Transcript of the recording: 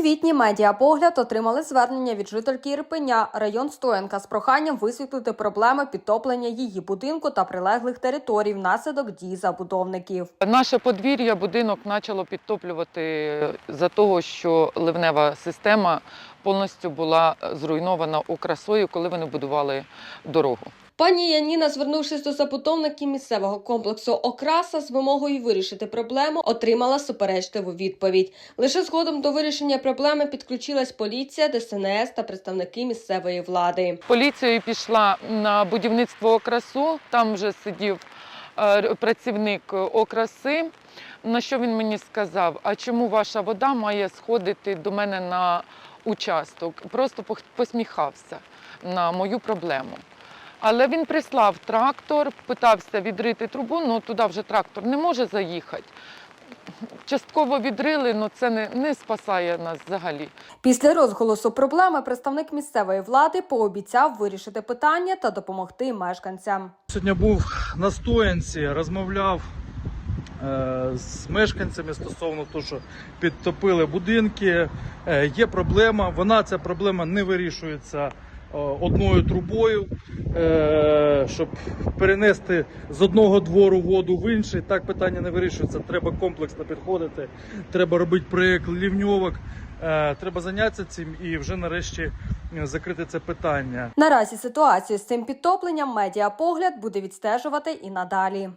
квітні медіапогляд отримали звернення від жительки Ірпеня, район Стоянка, з проханням висвітлити проблеми підтоплення її будинку та прилеглих територій внаслідок дій забудовників. Наше подвір'я будинок почало підтоплювати за того, що ливнева система повністю була зруйнована окрасою, коли вони будували дорогу. Пані Яніна, звернувшись до забудовників місцевого комплексу Окраса з вимогою вирішити проблему, отримала суперечливу відповідь. Лише згодом до вирішення проблеми підключилась поліція, ДСНС та представники місцевої влади. Поліцією пішла на будівництво окрасу. Там вже сидів е, працівник окраси. На що він мені сказав: а чому ваша вода має сходити до мене на участок? Просто посміхався на мою проблему. Але він прислав трактор, питався відрити трубу, але туди вже трактор не може заїхати. Частково відрили, але це не, не спасає нас взагалі. Після розголосу проблеми представник місцевої влади пообіцяв вирішити питання та допомогти мешканцям. Сьогодні був на стоянці, розмовляв е, з мешканцями стосовно того, що підтопили будинки. Е, є проблема, вона ця проблема не вирішується одною трубою, е, щоб перенести з одного двору воду в інший. Так питання не вирішується. Треба комплексно підходити, треба робити проєкт лівньовок. Е, Треба зайнятися цим і вже нарешті е, закрити це питання. Наразі ситуацію з цим підтопленням медіапогляд буде відстежувати і надалі.